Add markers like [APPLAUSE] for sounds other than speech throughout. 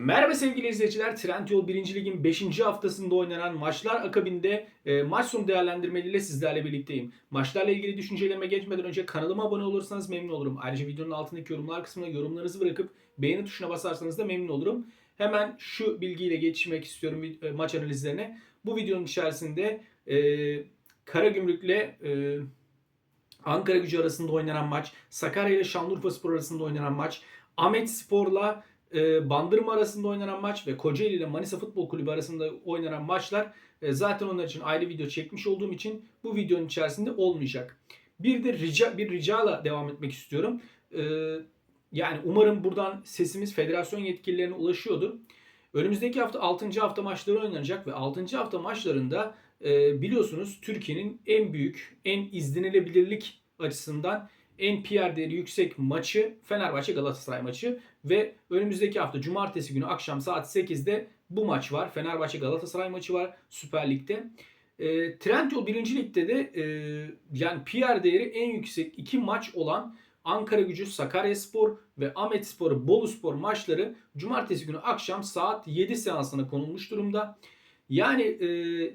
Merhaba sevgili izleyiciler. Trendyol 1. Lig'in 5. haftasında oynanan maçlar akabinde e, maç sonu değerlendirmeleriyle sizlerle birlikteyim. Maçlarla ilgili düşüncelerime geçmeden önce kanalıma abone olursanız memnun olurum. Ayrıca videonun altındaki yorumlar kısmına yorumlarınızı bırakıp beğeni tuşuna basarsanız da memnun olurum. Hemen şu bilgiyle geçmek istiyorum e, maç analizlerine. Bu videonun içerisinde e, Karagümrük'le e, Ankara gücü arasında oynanan maç, Sakarya ile Şanlıurfa Spor arasında oynanan maç, Ahmet Spor'la e, Bandırma arasında oynanan maç ve Kocaeli ile Manisa Futbol Kulübü arasında oynanan maçlar e, zaten onlar için ayrı video çekmiş olduğum için bu videonun içerisinde olmayacak. Bir de rica bir ricayla devam etmek istiyorum. E, yani umarım buradan sesimiz federasyon yetkililerine ulaşıyordur. Önümüzdeki hafta 6. hafta maçları oynanacak ve 6. hafta maçlarında e, biliyorsunuz Türkiye'nin en büyük, en izlenilebilirlik açısından en PR değeri yüksek maçı Fenerbahçe Galatasaray maçı ve önümüzdeki hafta cumartesi günü akşam saat 8'de bu maç var. Fenerbahçe Galatasaray maçı var Süper Lig'de. E, Trendyol 1. Lig'de de e, yani PR değeri en yüksek iki maç olan Ankara Gücü, Sakaryaspor ve Ahmet Spor, Bolu Spor maçları cumartesi günü akşam saat 7 seansına konulmuş durumda. Yani e,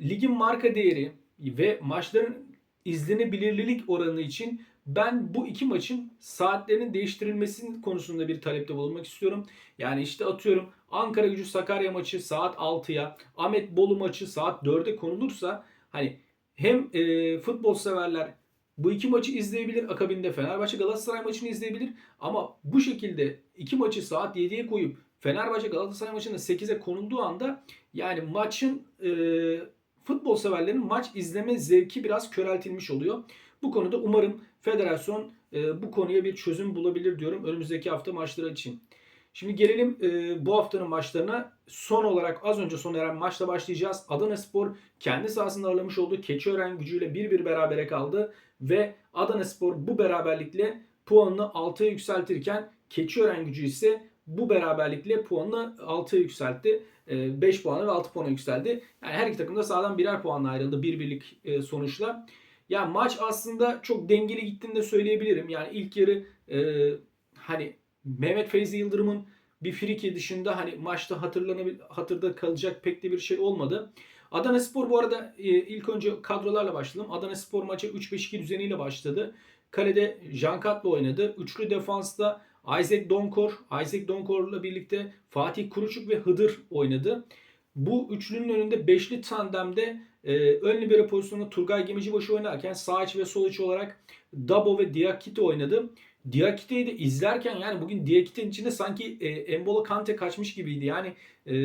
ligin marka değeri ve maçların izlenebilirlik oranı için ben bu iki maçın saatlerinin değiştirilmesinin konusunda bir talepte bulunmak istiyorum. Yani işte atıyorum Ankara Gücü Sakarya maçı saat 6'ya, Ahmet Bolu maçı saat 4'e konulursa hani hem e, futbol severler bu iki maçı izleyebilir. Akabinde Fenerbahçe Galatasaray maçını izleyebilir. Ama bu şekilde iki maçı saat 7'ye koyup Fenerbahçe Galatasaray maçının 8'e konulduğu anda yani maçın e, futbol severlerin maç izleme zevki biraz köreltilmiş oluyor. Bu konuda umarım federasyon e, bu konuya bir çözüm bulabilir diyorum önümüzdeki hafta maçları için. Şimdi gelelim e, bu haftanın maçlarına. Son olarak az önce son eren maçla başlayacağız. Adana Spor kendi sahasında ağırlamış olduğu Keçiören gücüyle 1-1 berabere kaldı. Ve Adana Spor bu beraberlikle puanını 6'ya yükseltirken Keçiören gücü ise bu beraberlikle puanını 6'ya yükseltti. 5 e, puanı ve 6 puana yükseldi. Yani her iki takım da sağdan birer puanla ayrıldı bir birlik e, sonuçla. Ya maç aslında çok dengeli gittiğini de söyleyebilirim. Yani ilk yarı e, hani Mehmet Feyzi Yıldırım'ın bir friki dışında hani maçta hatırlanabil hatırda kalacak pek de bir şey olmadı. Adana Spor bu arada e, ilk önce kadrolarla başlayalım. Adana Spor maçı 3-5-2 düzeniyle başladı. Kalede Jankat'la oynadı. Üçlü defansta Isaac Donkor, Isaac Donkor'la birlikte Fatih Kuruçuk ve Hıdır oynadı. Bu üçlünün önünde beşli tandemde e, ön libero pozisyonunda Turgay Gemicibaşı oynarken sağ iç ve sol iç olarak Dabo ve Diakite oynadı. Diakite'yi de izlerken yani bugün Diakite'nin içinde sanki e, Embolo Kante kaçmış gibiydi. Yani e,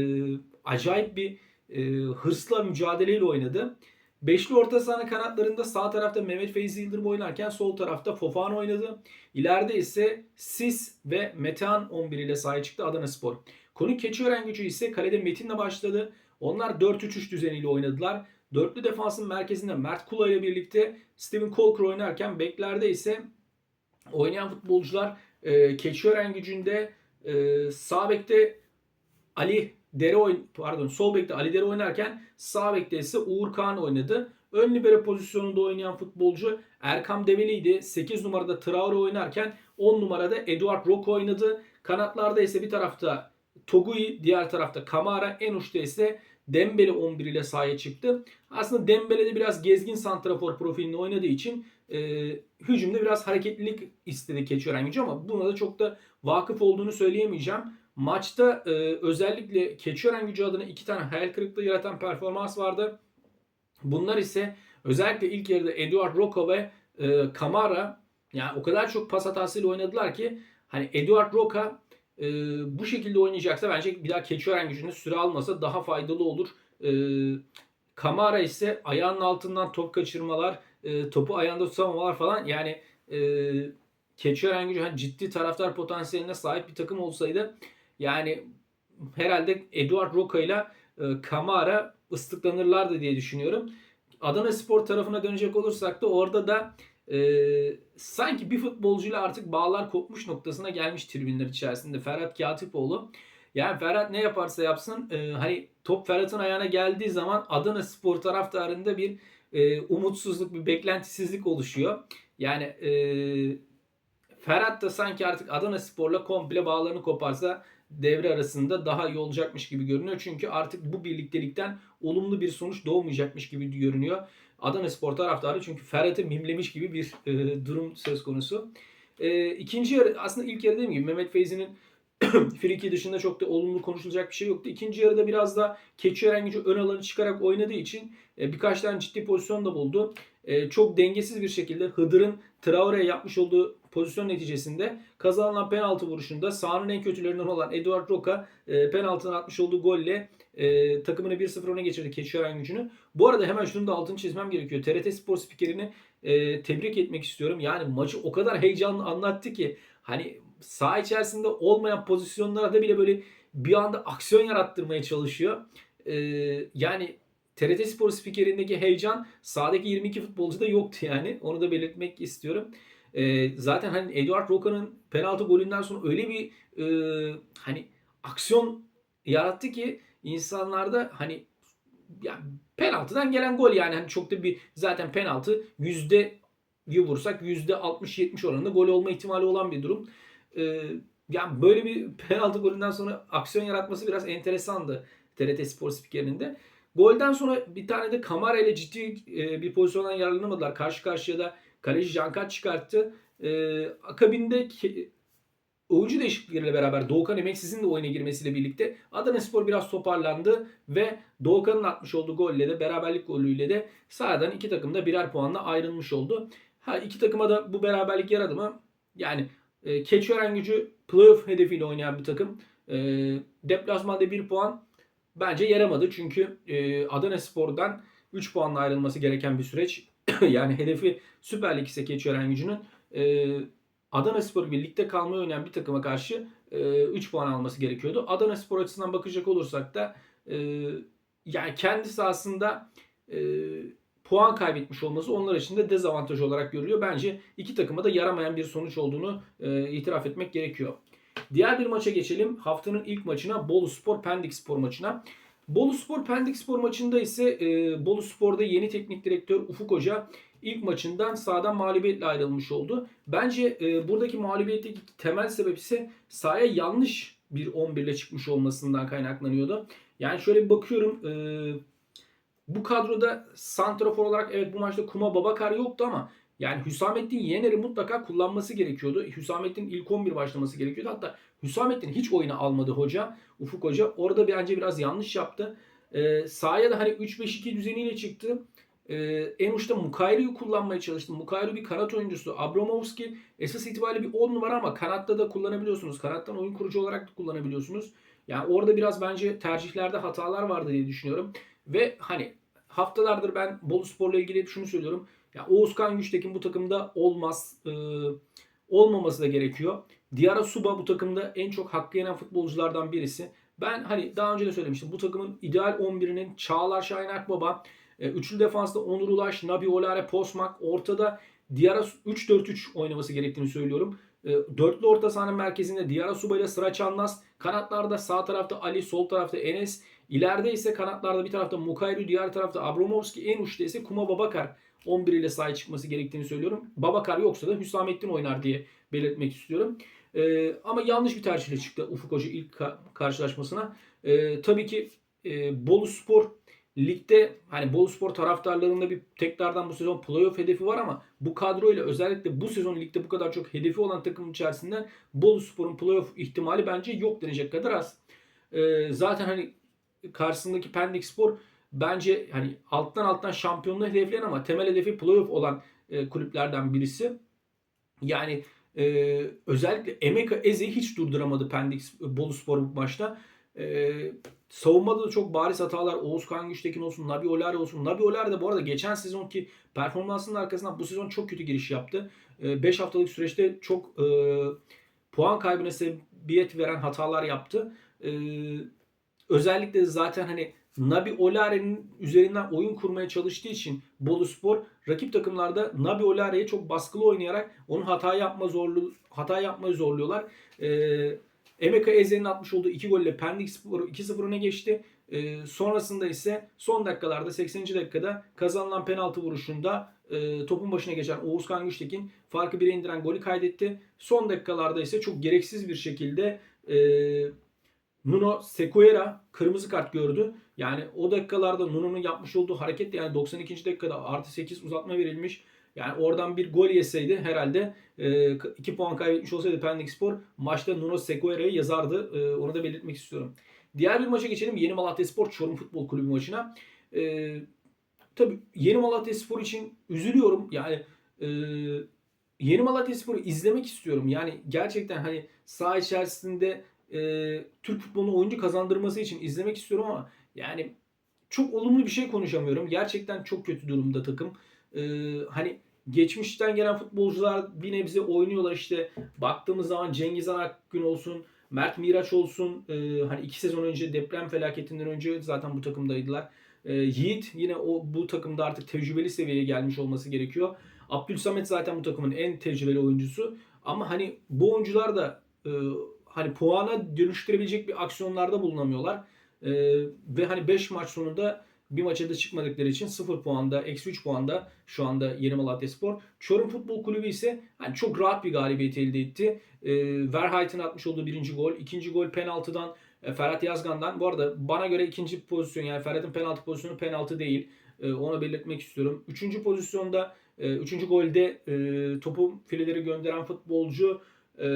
acayip bir e, hırsla mücadeleyle oynadı. Beşli orta saha kanatlarında sağ tarafta Mehmet Feyzi Yıldırım oynarken sol tarafta Fofana oynadı. İleride ise Sis ve Metehan 11 ile sahaya çıktı Adana Spor. Konu Keçiören gücü ise kalede Metin'le başladı. Onlar 4-3-3 düzeniyle oynadılar. Dörtlü defansın merkezinde Mert Kula ile birlikte Steven Colker oynarken beklerde ise oynayan futbolcular e, Keçiören gücünde e, sağ bekte Ali Dere oyn pardon sol bekte Ali Dere oynarken sağ bekte ise Uğur Kağan oynadı. Ön libero pozisyonunda oynayan futbolcu Erkam Develi'ydi. 8 numarada Traore oynarken 10 numarada Eduard Rock oynadı. Kanatlarda ise bir tarafta Togui, diğer tarafta Kamara, en uçta ise Dembele 11 ile sahaya çıktı. Aslında Dembele de biraz gezgin santrafor profilinde oynadığı için e, hücumda biraz hareketlilik istedi Keçiören gücü ama buna da çok da vakıf olduğunu söyleyemeyeceğim. Maçta e, özellikle Keçiören gücü adına iki tane hayal kırıklığı yaratan performans vardı. Bunlar ise özellikle ilk yarıda Eduard Roca ve e, Kamara yani o kadar çok pas hatasıyla oynadılar ki hani Eduard Roca e, bu şekilde oynayacaksa bence bir daha Keçiören gücünde süre almasa daha faydalı olur. E, Kamara ise ayağının altından top kaçırmalar, e, topu ayağında tutamamalar falan yani e, Keçiören gücü hani ciddi taraftar potansiyeline sahip bir takım olsaydı yani herhalde Eduard Roca ile e, Kamara ıslıklanırlardı diye düşünüyorum. Adana Spor tarafına dönecek olursak da orada da e, sanki bir futbolcuyla artık bağlar kopmuş noktasına gelmiş tribünler içerisinde Ferhat Katipoğlu. Yani Ferhat ne yaparsa yapsın e, hani top Ferhat'ın ayağına geldiği zaman Adana Spor taraftarında bir e, umutsuzluk, bir beklentisizlik oluşuyor. Yani e, Ferhat da sanki artık Adana Spor'la komple bağlarını koparsa devre arasında daha iyi olacakmış gibi görünüyor. Çünkü artık bu birliktelikten olumlu bir sonuç doğmayacakmış gibi görünüyor. Adana Spor taraftarı çünkü Ferhat'ı mimlemiş gibi bir e, durum söz konusu. E, ikinci yarı aslında ilk yarı dediğim gibi Mehmet Feyzi'nin [CLEARS THROAT] Friki dışında çok da olumlu konuşulacak bir şey yoktu. İkinci yarıda biraz da Keçiören gücü ön alanı çıkarak oynadığı için e, birkaç tane ciddi pozisyon da buldu. E, çok dengesiz bir şekilde Hıdır'ın Traore'ye yapmış olduğu pozisyon neticesinde kazanılan penaltı vuruşunda sahanın en kötülerinden olan Eduard Roca e, penaltının atmış olduğu golle e, takımını 1-0 öne geçirdi Keçiören gücünü. Bu arada hemen şunu da altını çizmem gerekiyor. TRT Spor spikerini e, tebrik etmek istiyorum. Yani maçı o kadar heyecanlı anlattı ki hani saha içerisinde olmayan pozisyonlarda bile böyle bir anda aksiyon yarattırmaya çalışıyor. Ee, yani TRT Spor spikerindeki heyecan sahadaki 22 futbolcuda yoktu yani. Onu da belirtmek istiyorum. Ee, zaten hani Eduard Roca'nın penaltı golünden sonra öyle bir e, hani aksiyon yarattı ki insanlarda hani yani penaltıdan gelen gol yani hani çok da bir zaten penaltı yüzde vursak yüzde 60-70 oranında gol olma ihtimali olan bir durum. Ee, yani böyle bir [LAUGHS] penaltı golünden sonra aksiyon yaratması biraz enteresandı TRT Spor spikerinin de. Golden sonra bir tane de Kamara ile ciddi e, bir pozisyondan yararlanamadılar. Karşı karşıya da kaleci Jankat çıkarttı. E, akabinde oyuncu değişiklikleriyle beraber Doğukan Emeksiz'in de oyuna girmesiyle birlikte Adana Spor biraz toparlandı ve Doğukan'ın atmış olduğu golle de beraberlik golüyle de sahadan iki takım da birer puanla ayrılmış oldu. Ha iki takıma da bu beraberlik yaradı mı? Yani e, Keçiören gücü playoff hedefiyle oynayan bir takım. E, deplasmanda 1 puan bence yaramadı. Çünkü e, Adana Spor'dan 3 puanla ayrılması gereken bir süreç. [CLEARS THROAT] yani hedefi Süper Lig ise Keçiören gücünün e, Adana Spor birlikte kalmayı oynayan bir takıma karşı e, 3 puan alması gerekiyordu. Adana Spor açısından bakacak olursak da e, yani kendisi aslında e, puan kaybetmiş olması onlar için de dezavantaj olarak görülüyor. Bence iki takıma da yaramayan bir sonuç olduğunu e, itiraf etmek gerekiyor. Diğer bir maça geçelim. Haftanın ilk maçına Bolu Spor Pendik Spor maçına. Bolu Spor Pendik Spor maçında ise e, Bolu Spor'da yeni teknik direktör Ufuk Hoca ilk maçından sağdan mağlubiyetle ayrılmış oldu. Bence e, buradaki mağlubiyetteki temel sebep ise sahaya yanlış bir 11 ile çıkmış olmasından kaynaklanıyordu. Yani şöyle bir bakıyorum e, bu kadroda santrafor olarak evet bu maçta Kuma Babakar yoktu ama yani Hüsamettin Yener'i mutlaka kullanması gerekiyordu. Hüsamettin ilk 11 başlaması gerekiyordu. Hatta Hüsamettin hiç oyuna almadı hoca. Ufuk Hoca. Orada bence biraz yanlış yaptı. Ee, sahaya da hani 3-5-2 düzeniyle çıktı. Ee, en uçta Mukayru'yu kullanmaya çalıştı. Mukayru bir kanat oyuncusu. Abramovski esas itibariyle bir 10 numara ama kanatta da kullanabiliyorsunuz. Kanattan oyun kurucu olarak da kullanabiliyorsunuz. Yani orada biraz bence tercihlerde hatalar vardı diye düşünüyorum. Ve hani haftalardır ben Bolu Spor'la ilgili hep şunu söylüyorum. Ya Oğuzkan Güçtekin bu takımda olmaz. E, olmaması da gerekiyor. Diara Suba bu takımda en çok hakkı yenen futbolculardan birisi. Ben hani daha önce de söylemiştim. Bu takımın ideal 11'inin Çağlar Şahin Akbaba, üçlü defansta Onur Ulaş, Nabi Olare, Posmak, ortada Diara 3-4-3 oynaması gerektiğini söylüyorum. E, dörtlü orta sahanın merkezinde Diara Suba ile Sıra kanatlarda sağ tarafta Ali, sol tarafta Enes, İleride ise kanatlarda bir tarafta Mukayru, diğer tarafta Abramovski, en uçta ise Kuma Babakar 11 ile sahaya çıkması gerektiğini söylüyorum. Babakar yoksa da Hüsamettin oynar diye belirtmek istiyorum. Ee, ama yanlış bir tercihle çıktı Ufuk Hoca ilk ka- karşılaşmasına. Ee, tabii ki e, Bolu Spor ligde hani Bolu Spor taraftarlarında bir tekrardan bu sezon playoff hedefi var ama bu kadroyla özellikle bu sezon ligde bu kadar çok hedefi olan takım içerisinden Bolu Spor'un playoff ihtimali bence yok denecek kadar az. Ee, zaten hani karşısındaki Pendik Spor bence hani alttan alttan şampiyonluğu hedefleyen ama temel hedefi playoff olan e, kulüplerden birisi. Yani e, özellikle Emeka Eze'yi hiç durduramadı Pendik Bolu Spor bu maçta. E, savunmada da çok bariz hatalar. Oğuzkan Güçtekin olsun, Nabi Olare olsun. Nabi Olare de bu arada geçen sezonki performansının arkasından bu sezon çok kötü giriş yaptı. 5 e, haftalık süreçte çok e, puan kaybına sebebiyet veren hatalar yaptı. E, özellikle zaten hani Nabi Olare'nin üzerinden oyun kurmaya çalıştığı için Bolu Spor rakip takımlarda Nabi Olare'ye çok baskılı oynayarak onun hata yapma zorlu hata yapmayı zorluyorlar. Ee, Emeka Eze'nin atmış olduğu iki golle Pendik Spor 2-0 öne geçti. Ee, sonrasında ise son dakikalarda 80. dakikada kazanılan penaltı vuruşunda e, topun başına geçen Oğuzkan Güçtekin farkı 1'e indiren golü kaydetti. Son dakikalarda ise çok gereksiz bir şekilde e, Nuno Sequeira kırmızı kart gördü. Yani o dakikalarda Nuno'nun yapmış olduğu hareket yani 92. dakikada artı 8 uzatma verilmiş. Yani oradan bir gol yeseydi herhalde 2 puan kaybetmiş olsaydı Pendik Spor maçta Nuno Sequeira'yı yazardı. E, onu da belirtmek istiyorum. Diğer bir maça geçelim. Yeni Malatya Spor Çorum Futbol Kulübü maçına. E, tabii Yeni Malatya Spor için üzülüyorum. Yani e, Yeni Malatya Spor'u izlemek istiyorum. Yani gerçekten hani saha içerisinde e, Türk futbolunu oyuncu kazandırması için izlemek istiyorum ama yani çok olumlu bir şey konuşamıyorum. Gerçekten çok kötü durumda takım. E, hani geçmişten gelen futbolcular bir nebze oynuyorlar işte. Baktığımız zaman Cengiz Akgün olsun, Mert Miraç olsun. E, hani iki sezon önce deprem felaketinden önce zaten bu takımdaydılar. E, Yiğit yine o bu takımda artık tecrübeli seviyeye gelmiş olması gerekiyor. Abdülsamet zaten bu takımın en tecrübeli oyuncusu. Ama hani bu oyuncular da e, hani puana dönüştürebilecek bir aksiyonlarda bulunamıyorlar. E, ve hani 5 maç sonunda bir maça da çıkmadıkları için 0 puanda, eksi 3 puanda şu anda Yeni Malatya Spor. Çorum Futbol Kulübü ise hani çok rahat bir galibiyet elde etti. E, Verheit'in atmış olduğu birinci gol. ikinci gol penaltıdan e, Ferhat Yazgan'dan. Bu arada bana göre ikinci pozisyon yani Ferhat'ın penaltı pozisyonu penaltı değil. E, onu belirtmek istiyorum. Üçüncü pozisyonda e, üçüncü golde e, topu fileleri gönderen futbolcu e,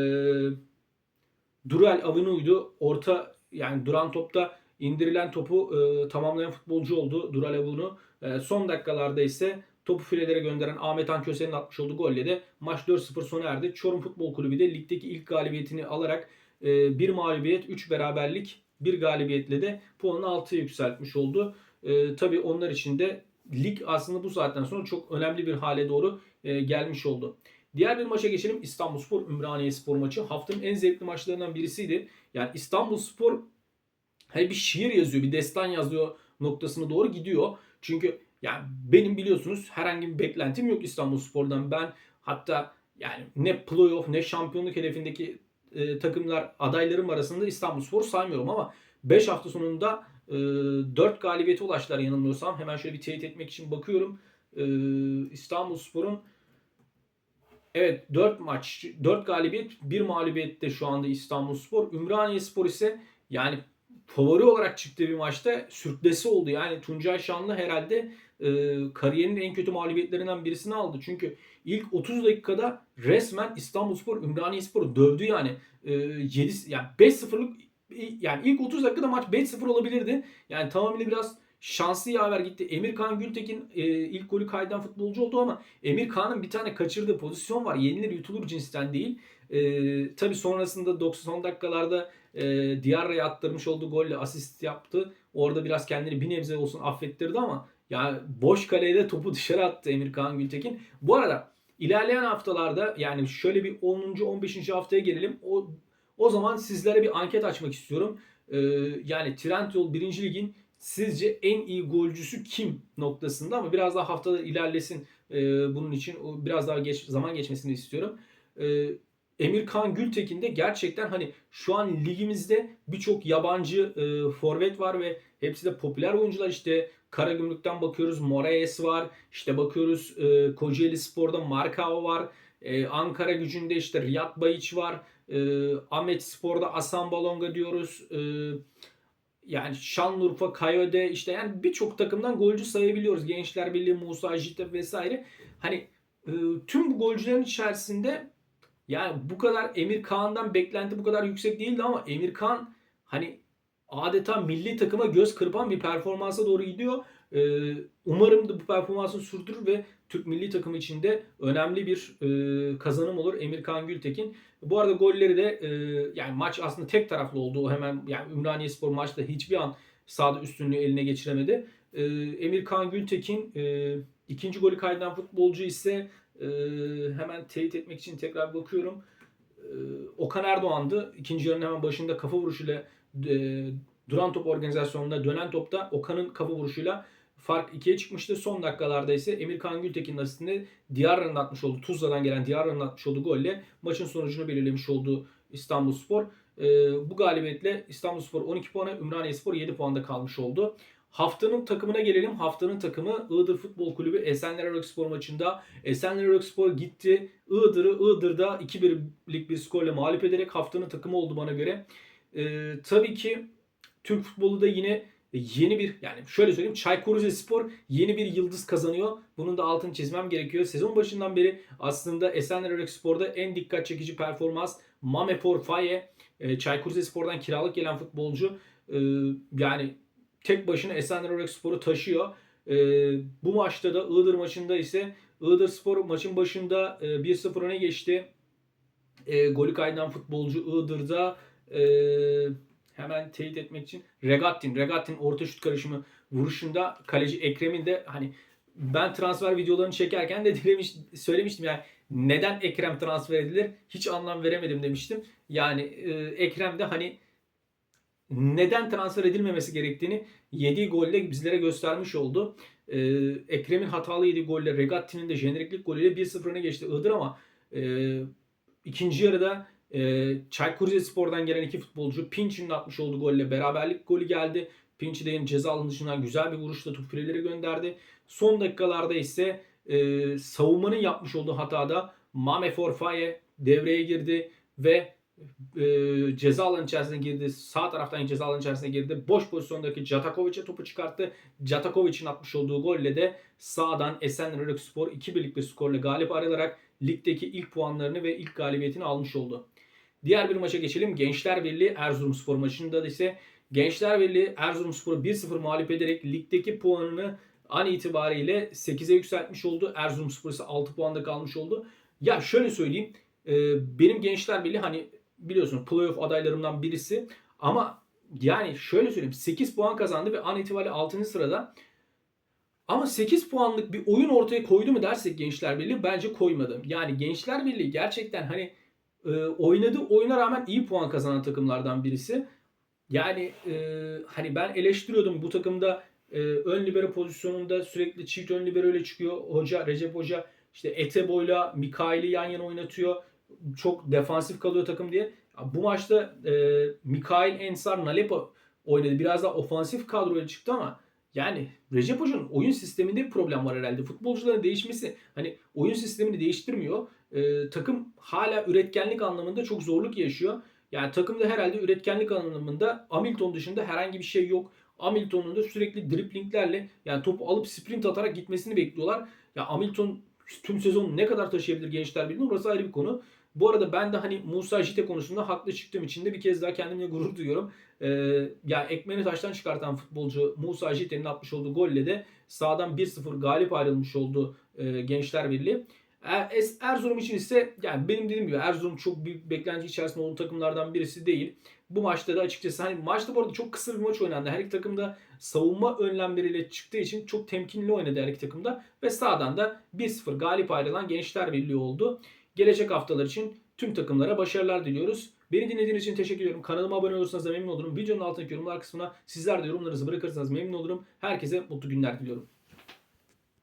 Durel Avinu'ydu. Orta yani duran topta indirilen topu e, tamamlayan futbolcu oldu Dural Avinu. E, son dakikalarda ise topu filelere gönderen Ahmet Han Köse'nin atmış olduğu golle de maç 4-0 sona erdi. Çorum Futbol Kulübü de ligdeki ilk galibiyetini alarak e, bir mağlubiyet, 3 beraberlik, bir galibiyetle de puanını 6'ya yükseltmiş oldu. E, tabii onlar için de lig aslında bu saatten sonra çok önemli bir hale doğru e, gelmiş oldu. Diğer bir maça geçelim. İstanbulspor Ümraniye Spor maçı. Haftanın en zevkli maçlarından birisiydi. Yani İstanbulspor hani bir şiir yazıyor, bir destan yazıyor noktasına doğru gidiyor. Çünkü yani benim biliyorsunuz herhangi bir beklentim yok İstanbulspor'dan. Ben hatta yani ne playoff ne şampiyonluk hedefindeki e, takımlar adaylarım arasında İstanbulspor saymıyorum ama 5 hafta sonunda e, 4 galibiyete ulaştılar yanılmıyorsam. Hemen şöyle bir teyit etmek için bakıyorum. E, İstanbulspor'un Evet 4 maç, 4 galibiyet, 1 mağlubiyette şu anda İstanbulspor. Ümraniyespor ise yani favori olarak çıktığı bir maçta sürklesi oldu. Yani Tuncay Şanlı herhalde e, kariyerinin en kötü mağlubiyetlerinden birisini aldı. Çünkü ilk 30 dakikada resmen İstanbulspor Ümraniyespor'u dövdü yani. E, 7 yani 5-0'lık yani ilk 30 dakikada maç 5-0 olabilirdi. Yani tamamıyla biraz şanslı yaver gitti. Emir Kan Gültekin e, ilk golü kaydan futbolcu oldu ama Emir Kan'ın bir tane kaçırdığı pozisyon var. Yenilir yutulur cinsten değil. E, tabii sonrasında 90 dakikalarda e, Diarra'ya attırmış olduğu golle asist yaptı. Orada biraz kendini bir nebze olsun affettirdi ama yani boş kalede topu dışarı attı Emir Kan Gültekin. Bu arada ilerleyen haftalarda yani şöyle bir 10. 15. haftaya gelelim. O o zaman sizlere bir anket açmak istiyorum. Ee, yani Trendyol 1. Lig'in sizce en iyi golcüsü kim noktasında ama biraz daha haftada ilerlesin e, bunun için biraz daha geç zaman geçmesini istiyorum. E, Emir Kan Gültekin de gerçekten hani şu an ligimizde birçok yabancı e, forvet var ve hepsi de popüler oyuncular. İşte Karagümrük'ten bakıyoruz Moraes var. İşte bakıyoruz e, Kocaeli Spor'da Markao var. E, Ankara gücünde işte Riyad Bayiç var. E, Ahmet Spor'da Asan Balonga diyoruz. E, yani Şanlıurfa, Kayode işte yani birçok takımdan golcü sayabiliyoruz. Gençler Birliği, Musa Jitep vesaire. Hani e, tüm bu golcülerin içerisinde yani bu kadar Emir Kağan'dan beklenti bu kadar yüksek değildi ama Emir Kağan hani adeta milli takıma göz kırpan bir performansa doğru gidiyor. Ee, umarım da bu performansı sürdürür ve Türk milli takımı için de önemli bir e, kazanım olur Emir Kan Gültekin. Bu arada golleri de e, yani maç aslında tek taraflı oldu. O hemen yani Ümraniye Spor maçta hiçbir an sahada üstünlüğü eline geçiremedi. E, Emir Kan Gültekin e, ikinci golü kaydeden futbolcu ise e, hemen teyit etmek için tekrar bakıyorum. E, Okan Erdoğan'dı. İkinci yarının hemen başında kafa vuruşuyla e, duran top organizasyonunda dönen topta Okan'ın kafa vuruşuyla fark 2'ye çıkmıştı. Son dakikalarda ise Emir Kan Gültekin'in asistinde Diyarra'nın atmış olduğu Tuzla'dan gelen Diyarra'nın atmış olduğu golle maçın sonucunu belirlemiş olduğu İstanbulspor. E, bu galibiyetle İstanbulspor 12 puana, Ümraniyespor 7 puanda kalmış oldu. Haftanın takımına gelelim. Haftanın takımı Iğdır Futbol Kulübü Esenler Erokspor maçında. Esenler Erokspor gitti. Iğdır'ı Iğdır'da 2-1'lik bir skorla mağlup ederek haftanın takımı oldu bana göre. e, tabii ki Türk futbolu da yine yeni bir yani şöyle söyleyeyim Çaykur Rizespor yeni bir yıldız kazanıyor. Bunun da altını çizmem gerekiyor. Sezon başından beri aslında Esenler Spor'da en dikkat çekici performans Mame Forfaye e, Çaykur Rizespor'dan kiralık gelen futbolcu e, yani tek başına Esenler Spor'u taşıyor. E, bu maçta da Iğdır maçında ise Iğdır Spor maçın başında e, 1-0 öne geçti. E, golü kaydan futbolcu Iğdır'da e, hemen teyit etmek için Regattin, Regattin orta şut karışımı vuruşunda kaleci Ekrem'in de hani ben transfer videolarını çekerken de [LAUGHS] demiş, söylemiştim yani neden Ekrem transfer edilir hiç anlam veremedim demiştim. Yani e, Ekrem de hani neden transfer edilmemesi gerektiğini yediği golle bizlere göstermiş oldu. E, Ekrem'in hatalı yediği golle Regatti'nin de jeneriklik golüyle 1-0 öne geçti Iğdır ama e, ikinci yarıda e, Çaykur Rizespor'dan gelen iki futbolcu Pinç'in atmış olduğu golle beraberlik golü geldi. Pinç'i de ceza alanı güzel bir vuruşla top fileleri gönderdi. Son dakikalarda ise e, savunmanın yapmış olduğu hatada Mame Forfaye devreye girdi ve e, ceza alanı içerisine girdi. Sağ taraftan ceza alanı içerisine girdi. Boş pozisyondaki Jatakovic'e topu çıkarttı. Jatakovic'in atmış olduğu golle de sağdan Esenler Spor 2 birlik bir skorla galip ayrılarak ligdeki ilk puanlarını ve ilk galibiyetini almış oldu. Diğer bir maça geçelim. Gençler Birliği Erzurumspor maçında ise Gençler Birliği Erzurumspor'u 1-0 mağlup ederek ligdeki puanını an itibariyle 8'e yükseltmiş oldu. Erzurumspor ise 6 puanda kalmış oldu. Ya şöyle söyleyeyim. Benim Gençler Birliği hani biliyorsunuz playoff adaylarımdan birisi. Ama yani şöyle söyleyeyim 8 puan kazandı ve an itibariyle 6. sırada. Ama 8 puanlık bir oyun ortaya koydu mu dersek Gençler Birliği bence koymadı. Yani Gençler Birliği gerçekten hani e, oynadığı oyuna rağmen iyi puan kazanan takımlardan birisi. Yani e, hani ben eleştiriyordum bu takımda e, ön libero pozisyonunda sürekli çift ön libero ile çıkıyor. Hoca Recep Hoca işte Etebo'yla Mikail'i yan yana oynatıyor. Çok defansif kalıyor takım diye. Bu maçta e, Mikail Ensar Nalepa oynadı. Biraz daha ofansif kadroya çıktı ama yani Recep Hoca'nın oyun sisteminde bir problem var herhalde. Futbolcuların değişmesi hani oyun sistemini değiştirmiyor. E, takım hala üretkenlik anlamında çok zorluk yaşıyor. Yani takımda herhalde üretkenlik anlamında Hamilton dışında herhangi bir şey yok. Hamilton'un da sürekli driplinglerle yani topu alıp sprint atarak gitmesini bekliyorlar. Ya Hamilton tüm sezon ne kadar taşıyabilir gençler bilmiyorum. Orası ayrı bir konu. Bu arada ben de hani Musa Jite konusunda haklı çıktığım için de bir kez daha kendimle gurur duyuyorum. Ee, ya ekmeğini taştan çıkartan futbolcu Musa Jite'nin atmış olduğu golle de sağdan 1-0 galip ayrılmış oldu e, Gençler Birliği. Er- Erzurum için ise yani benim dediğim gibi Erzurum çok büyük beklenti içerisinde olduğu takımlardan birisi değil. Bu maçta da açıkçası hani maçta bu arada çok kısa bir maç oynandı. Her iki takım da savunma önlemleriyle çıktığı için çok temkinli oynadı her iki takım da. Ve sağdan da 1-0 galip ayrılan Gençler Birliği oldu. Gelecek haftalar için tüm takımlara başarılar diliyoruz. Beni dinlediğiniz için teşekkür ediyorum. Kanalıma abone olursanız da memnun olurum. Videonun altındaki yorumlar kısmına sizler de yorumlarınızı bırakırsanız memnun olurum. Herkese mutlu günler diliyorum.